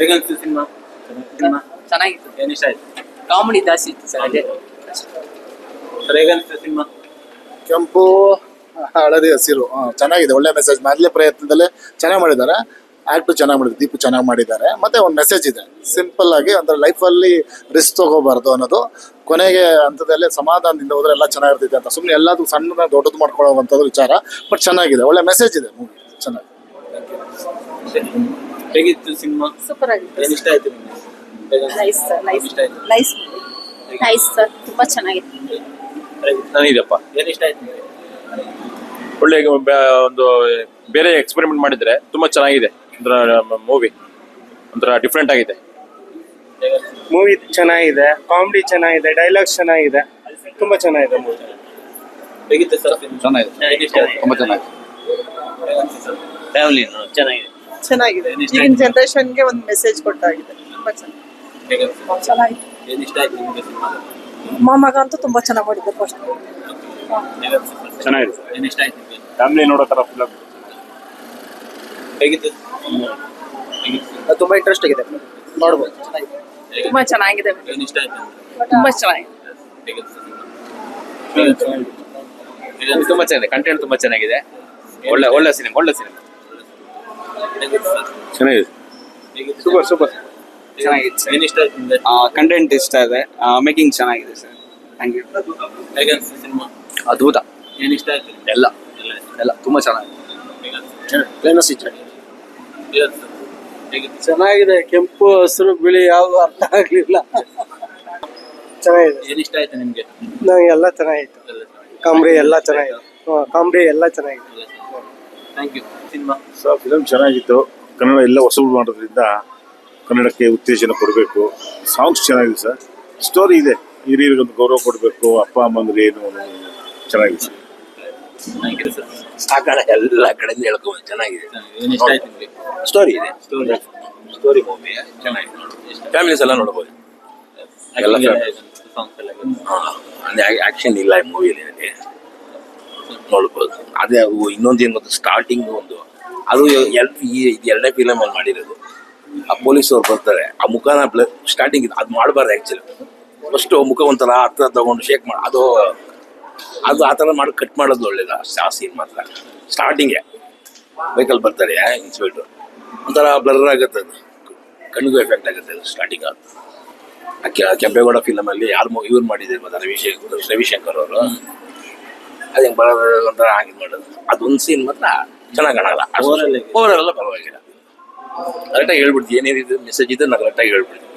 ಹೇಗನ್ಸ್ತು cinema cinema? ಚೆನ್ನಾಗಿತ್ತು. ಏನ್ ಇಷ್ಟ ಆಯ್ತು? ಕಾಮಿಡಿ ಜಾಸ್ತಿ ಇತ್ತು ಸರ್ ಅದೇ. ಸರ್ ಹೇಗನ್ಸ್ತು ಸಿನಿಮಾ? ಕೆಂಪು ಹಳದಿ ಹಸಿರು. ಚೆನ್ನಾಗಿದೆ. ಒಳ್ಳೆ ಮೆಸೇಜ್ ಮೊದಲೇ ಪ್ರಯತ್ನದಲ್ಲೇ ಚೆನ್ನಾಗಿ ಮಾಡಿದ್ದಾರೆ. ಆಕ್ಟ್ ಚೆನ್ನಾಗಿ ಮಾಡಿದ್ದಾರೆ. ದೀಪು ಚೆನ್ನಾಗಿ ಮಾಡಿದ್ದಾರೆ. ಮತ್ತೆ ಒಂದು ಮೆಸೇಜ್ ಇದೆ. ಸಿಂಪಲ್ ಆಗಿ ಅಂದ್ರೆ ಲೈಫಲ್ಲಿ ರಿಸ್ಕ್ ತಗೋಬಾರ್ದು ಅನ್ನೋದು. ಕೊನೆಗೆ ಹಂತದಲ್ಲೇ ಸಮಾಧಾನದಿಂದ ಹೋದ್ರೆ ಎಲ್ಲ ಚೆನ್ನಾಗಿರ್ತೈತೆ ಅಂತ. ಸುಮ್ಮನೆ ಎಲ್ಲದೂ ಸಣ್ಣದ ದೊಡ್ಡದು ಮಾಡ್ಕೊಳ್ಳೋವಂಥದ್ದು ವಿಚಾರ. ಬಟ್ ಚೆನ್ನಾಗಿದೆ. ಒಳ್ಳೆ ಮೆಸೇಜ್ ಇದೆ. ಮೂವಿ ಚೆನ್ನಾಗಿ ಹೇಗಿತ್ತು ಸಿನಿಮಾ? ಸೂಪರ್ ಆಗಿತ್ತು ಏನು ಇಷ್ಟ ಆಯ್ತು ನಿಮ್ಗೆ? ನೈಸ್ ಸರ್ ನೈಸ್ ಇಷ್ಟ ಆಯ್ತು? ನೈಸ್ ನೈಸ್ ಸರ್ ತುಂಬಾ ಚೆನ್ನಾಗಿತ್ತು. ಚೆನ್ನಾಗಿದೆಯಪ್ಪ ಏನು ಇಷ್ಟ ಆಯ್ತು ನಿಮ್ಗೆ? ಒಳ್ಳೆ ಒಂದು ಬೇರೆ ಎಕ್ಸ್ಪೆರಿಮೆಂಟ್ ಮಾಡಿದ್ರೆ ತುಂಬಾ ಚೆನ್ನಾಗಿದೆ ಒಂಥರ ಮೂವಿ ಒಂಥರ ಡಿಫ್ರೆಂಟ್ ಆಗಿದೆ. ಮೂವಿ ಚೆನ್ನಾಗಿದೆ ಕಾಮಿಡಿ ಚೆನ್ನಾಗಿದೆ ಡೈಲಾಗ್ಸ್ ಚೆನ್ನಾಗಿದೆ. ತುಂಬಾ ಚೆನ್ನಾಗಿದೆ ಮೂವಿ ಹೇಗಿತ್ತು ಸರ್ ಚೆನ್ನಾಗಿದೆ. ಇಷ್ಟ ಆಯ್ತು ತುಂಬಾ ಚೆನ್ನಾಗಿದೆ. ಫ್ಯಾಮಿಲಿ ಚೆನ್ನಾಗಿದೆ. ಚೆನ್ನಾಗಿದೆ. ಈಗಿನ? ಜನರೇಷನ್ಗೆ ಒಂದು ಮೆಸೇಜ್ ಕೊಟ್ಟಾಗಿದೆ. ತುಂಬಾ ಚೆನ್ನಾಗಿ ಹೇಗನ್ಸ್ತು ಚೆನ್ನಾಗಿತ್ತು ಏನ್ ಇಷ್ಟ ಆಯ್ತು ನಿಮ್ಗೆ ಸಿನಿಮಾ? ಮೊಮ್ಮಗ ಅಂತೂ ತುಂಬಾ ಚೆನ್ನಾಗಿ ಮಾಡಿದ್ದಾರೆ ಫಸ್ಟ್ ಚೆನ್ನಾಗಿದೆ. ಏನ್ ಇಷ್ಟ ಆಯ್ತು ನಿಮ್ಗೆ? ಫ್ಯಾಮಿಲಿ ನೋಡೋ ಥರ ಫಿಲಮ್ ಹೇಗಿತ್ತು? ತುಂಬಾ ಇಂಟ್ರೆಸ್ಟ್ ಆಗಿದೆ. ನೋಡ್ಬೋದು. ತುಂಬಾ ಚೆನ್ನಾಗಿದೆ. ಏನ್ ಇಷ್ಟ ಆಯ್ತು ತುಂಬಾ ಚೆನ್ನಾಗಿದೆ? ತುಂಬಾ ಚೆನ್ನಾಗಿದೆ. ಕಂಟೆಂಟ್ ತುಂಬಾ ಚೆನ್ನಾಗಿದೆ. ಒಳ್ಳೆ ಒಳ್ಳೆ ಸಿನಿಮಾ ಒಳ್ಳೆ ಸಿನಿಮಾ ಚೆನ್ನಾಗಿದೆ. ಸೂಪರ್ ಸೂಪರ್ ಚೆನ್ನಾಗಿತ್ತು ಏನ್ ಇಷ್ಟ ಕಂಟೆಂಟ್ ಇಷ್ಟ ಇದೆ. ಮೇಕಿಂಗ್ ಚೆನ್ನಾಗಿದೆ ಸರ್. ಥ್ಯಾಂಕ್ ಯು ಸಿನಿಮಾ ಅದ್ಭುತ. ಏನು ಇಷ್ಟ ಆಯ್ತು? ಎಲ್ಲ. ಎಲ್ಲ ತುಂಬ ಚೆನ್ನಾಗಿದೆ. ಚೆನ್ನಾಗಿದೆ. ಕೆಂಪು ಹಸಿರು ಬಿಳಿ ಯಾವುದು ಅರ್ಥ ಆಗಲಿಲ್ಲ. ಚೆನ್ನಾಗಿದೆ. ಏನು ಇಷ್ಟ ಆಯ್ತು ನಿಮಗೆ? ನಂಗೆ ಎಲ್ಲ ಚೆನ್ನಾಗಿತ್ತು. ಎಲ್ಲ ಕಾಮಿಡಿ ಎಲ್ಲ ಚೆನ್ನಾಗಿದೆ. ಕಾಂಬ್ರಿ ಎಲ್ಲ ಚೆನ್ನಾಗಿದೆ. Thank you cinema sir film ಚೆನ್ನಾಗಿತ್ತು. ಕನ್ನಡ ಎಲ್ಲ ವಸೂಲು ಮಾಡೋದ್ರಿಂದ ಕನ್ನಡಕ್ಕೆ ಉತ್ತೇಜನ ಕೊಡಬೇಕು. ಸಾಂಗ್ಸ್ ಚೆನ್ನಾಗಿದೆ ಸರ್ ಸ್ಟೋರಿ ಇದೆ. ಹಿರಿಯರಿಗೊಂದು ಗೌರವ ಕೊಡಬೇಕು. ಅಪ್ಪ ಅಮ್ಮಂದ್ರೆ ಏನು ಅನ್ನೋದು ಚೆನ್ನಾಗಿದೆ ಸರ್ ಥ್ಯಾಂಕ್ ಯು ಸರ್ ಎಲ್ಲ ಕಡೆಯಿಂದ ಹೇಳ್ಕೊಂಡು ಚೆನ್ನಾಗಿದೆ. ಏನ್ ಇಷ್ಟ ಆಯ್ತು ನಿಮ್ಗೆ? ಸ್ಟೋರಿ ಇದೆ. ಸ್ಟೋರಿ ಸ್ಟೋರಿ ಮೂವಿ ಚೆನ್ನಾಗಿದೆ ಫ್ಯಾಮಿಲೀಸ್ ಎಲ್ಲ ನೋಡ್ಬೋದು. ಎಲ್ಲ ಸಾಂಗ್ಸ್ ಎಲ್ಲ ಆಕ್ಷನ್ ಇಲ್ಲ ಮೂವಿಯಲ್ಲಿ ನೋಡ್ಬೋದು. ಅದೇ ಇನ್ನೊಂದು ಇನ್ನೊಂದೇನು ಗೊತ್ತು? ಸ್ಟಾರ್ಟಿಂಗ್ ಒಂದು. ಅದು ಈ ಇದು ಎರಡನೇ ಫಿಲಮ್ ಅಲ್ಲಿ ಮಾಡಿರೋದು. ಆ ಪೊಲೀಸ್ ಅವ್ರು ಬರ್ತಾರೆ. ಆ ಮುಖನ ಸ್ಟಾರ್ಟಿಂಗ್ ಅದು ಮಾಡಬಾರ್ದು ಆ್ಯಕ್ಚುಲಿ ಫಸ್ಟ್ ಮುಖ ಒಂಥರ ಹತ್ರ ತಗೊಂಡು ಶೇಕ್ ಮಾಡಿ ಅದು ಅದು ಆ ಥರ ಮಾಡಿ ಕಟ್ ಮಾಡೋದು ಒಳ್ಳೇದು. ಆ ಸೀನ್ ಮಾತ್ರ. ಸ್ಟಾರ್ಟಿಂಗೆ ವೆಹಿಕಲ್ ಬರ್ತಾರೆ ಇನ್ಸ್ಪೆಕ್ಟ್ರು ಒಂಥರ ಬ್ಲರ್ ಆಗುತ್ತೆ ಅದು. ಕಣ್ಣಿಗೂ ಎಫೆಕ್ಟ್ ಆಗುತ್ತೆ ಅದು ಸ್ಟಾರ್ಟಿಂಗ್ ಅದು. ಕೆಂಪೇಗೌಡ ಫಿಲಮಲ್ಲಿ ಯಾರು ಇವ್ರು ಮಾಡಿದ್ದಾರೆ ಮತ್ತೆ ರವಿಶಂಕರ್ ರವಿಶಂಕರ್ ಅವರು. ಅದೇ ಬರೋದು ಒಂಥರ ಹಾಗೆ ಮಾಡೋದು. ಅದೊಂದು ಸೀನ್ ಮಾತ್ರ ಚೆನ್ನಾಗಿ ಕಾಣಲ್ಲ. ಹೇಗೆ? ಓವರ್ ಎಲ್ಲ ಪರವಾಗಿಲ್ಲ. ಕರೆಕ್ಟಾಗಿ ಹೇಳ್ಬಿಡ್ತೀವಿ. ಏನೇನಿದೆ ಮೆಸೇಜ್ ಇದೆ ನಾನು ಕರೆಕ್ಟಾಗಿ ಹೇಳ್ಬಿಡ್ತೀನಿ